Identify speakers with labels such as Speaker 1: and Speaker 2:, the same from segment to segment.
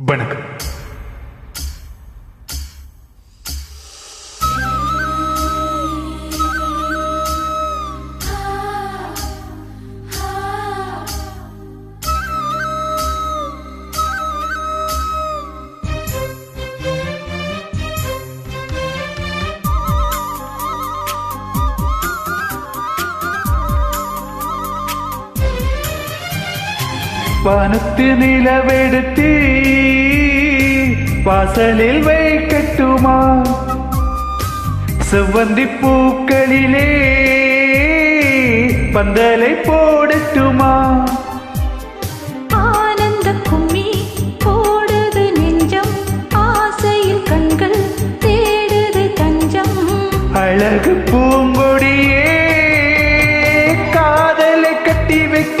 Speaker 1: வணக்கம். வானத்து நிலவெடுத்து வாசலில் வைக்கட்டுமா? செவ்வந்தி பூக்களிலே பந்தலை போடட்டுமா?
Speaker 2: ஆனந்த கும்மி போடுது நெஞ்சம் ஆசையில் கண்கள் தேடுது தஞ்சம்.
Speaker 1: அழகு பூங்கொடியே காதலை கட்டி வைக்க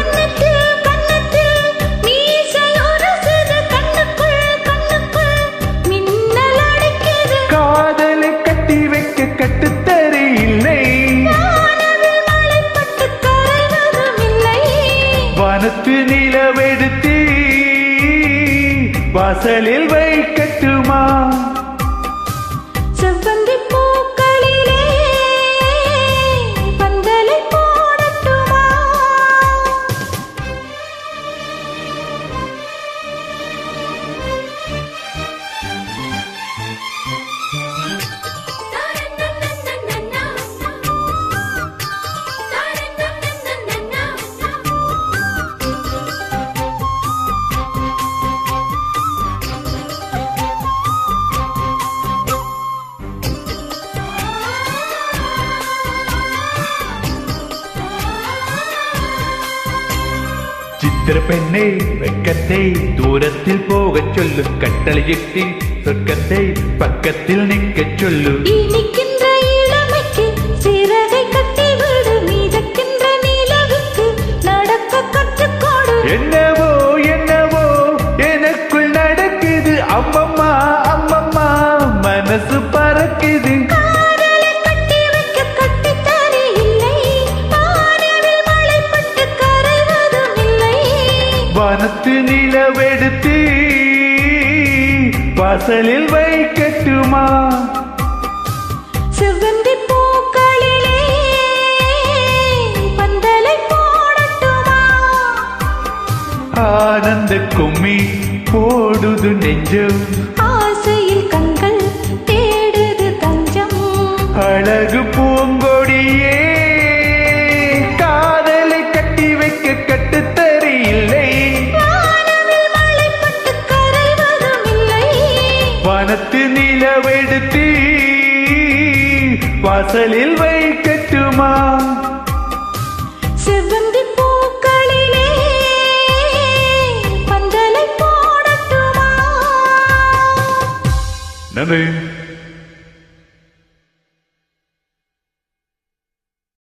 Speaker 1: வானத்து நிலவெடுத்து வாசலில் வைக்கட்டுமா?
Speaker 2: செவ்வ
Speaker 1: சித்திர பெண்ணை வெக்கத்தை தூரத்தில் போகச் சொல்லு. கட்டளையிட்டு சொர்க்கத்தை பக்கத்தில் நிற்கச் சொல்லு.
Speaker 2: இனிக்கின்ற
Speaker 1: வானத்து நிலவெடுத்து வாசலில் வைக்கட்டுமா?
Speaker 2: செவ்வந்தி பூக்களிலே பந்தலை போடட்டுமா?
Speaker 1: ஆனந்த கும்மி போடுது நெஞ்சம்.
Speaker 2: ஆசையில் கண்கள் தேடுது தஞ்சம்.
Speaker 1: அழகு வானத்து நிலவெடுத்து வாசலில் வைக்கட்டுமா?
Speaker 2: செவ்வந்தி பூக்களிலே பந்தலை போடட்டுமா?
Speaker 1: நன்றி